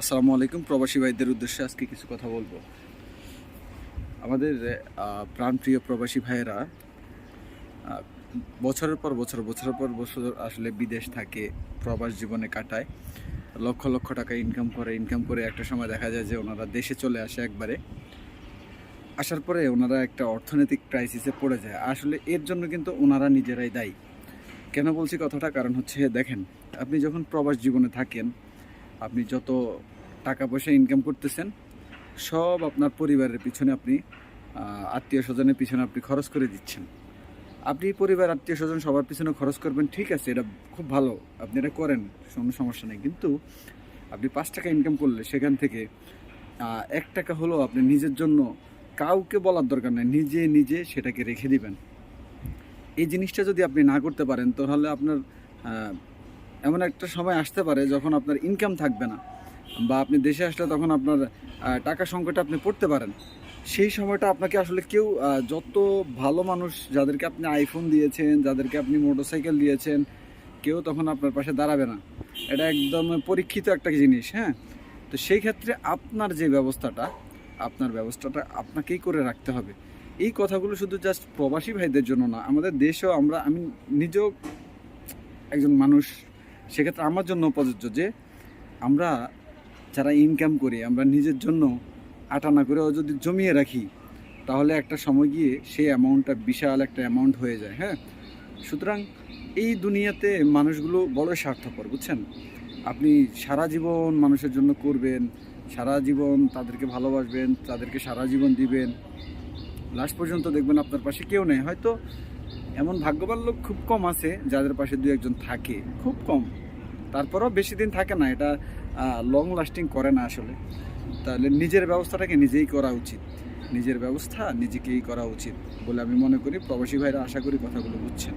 আসসালামু আলাইকুম। প্রবাসী ভাইদের উদ্দেশ্যে আজকে কিছু কথা বলব। আমাদের প্রাণপ্রিয় প্রবাসী ভাইয়েরা বছরের পর বছর, বছরের পর বছর আসলে বিদেশ থাকে, প্রবাস জীবনে কাটায়। লক্ষ লক্ষ টাকা ইনকাম করে ইনকাম করে একটা সময় দেখা যায় যে ওনারা দেশে চলে আসে একবারে। আসার পরে ওনারা একটা অর্থনৈতিক ক্রাইসিসে পড়ে যায়। আসলে এর জন্য কিন্তু ওনারা নিজেরাই দায়ী। কেন বলছি কথাটা? কারণ হচ্ছে, দেখেন, আপনি যখন প্রবাস জীবনে থাকেন আপনি যত টাকা পয়সা ইনকাম করতেছেন, সব আপনার পরিবারের পিছনে আপনি আত্মীয় স্বজনের পিছনে আপনি খরচ করে দিচ্ছেন। আপনি পরিবার, আত্মীয় স্বজন সবার পিছনে খরচ করবেন, ঠিক আছে, এটা খুব ভালো, আপনি এটা করেন, কোনো সমস্যা নেই। কিন্তু আপনি পাঁচ টাকা ইনকাম করলে সেখান থেকে এক টাকা হলেও আপনি নিজের জন্য কাউকে বলার দরকার নেই, নিজে নিজে সেটাকে রেখে দিবেন। এই জিনিসটা যদি আপনি না করতে পারেন, তাহলে আপনার এমন একটা সময় আসতে পারে যখন আপনার ইনকাম থাকবে না বা আপনি দেশে আসলে তখন আপনার টাকা সংকটে আপনি পড়তে পারেন। সেই সময়টা আপনাকে আসলে কেউ যত ভালো মানুষ যাদেরকে আপনি আইফোন দিয়েছেন, যাদেরকে আপনি মোটরসাইকেল দিয়েছেন, কেউ তখন আপনার পাশে দাঁড়াবে না। এটা একদম পরীক্ষিত একটা জিনিস হ্যাঁ? তো সেই ক্ষেত্রে আপনার যে ব্যবস্থাটা, আপনার ব্যবস্থাটা আপনাকেই করে রাখতে হবে। এই কথাগুলো শুধু জাস্ট প্রবাসী ভাইদের জন্য না, আমাদের দেশেও আমরা, আমি নিজেও একজন মানুষ সেক্ষেত্রে আমার জন্য প্রযোজ্য যে আমরা যারা ইনকাম করি, আমরা নিজের জন্য আটা না করেও যদি জমিয়ে রাখি, তাহলে একটা সময় গিয়ে সেই অ্যামাউন্টটা বিশাল একটা অ্যামাউন্ট হয়ে যায় হ্যাঁ? সুতরাং এই দুনিয়াতে মানুষগুলো বড় স্বার্থপর, বুঝছেন? আপনি সারা জীবন মানুষের জন্য করবেন, সারা জীবন তাদেরকে ভালোবাসবেন, তাদেরকে সারা জীবন দিবেন। লাস্ট পর্যন্ত দেখবেন আপনার পাশে কেউ নেই, হয়তো এমন ভাগ্যবান লোক খুব কম আছে যাদের পাশে দু একজন থাকে, খুব কম। তারপরেও বেশি দিন থাকে না, এটা লং লাস্টিং করে না আসলে। তাহলে নিজের ব্যবস্থাটাকে নিজেই করা উচিত। নিজের ব্যবস্থা নিজেকেই করা উচিত বলে আমি মনে করি। প্রবাসী ভাইরা আশা করি কথাগুলো বুঝছেন।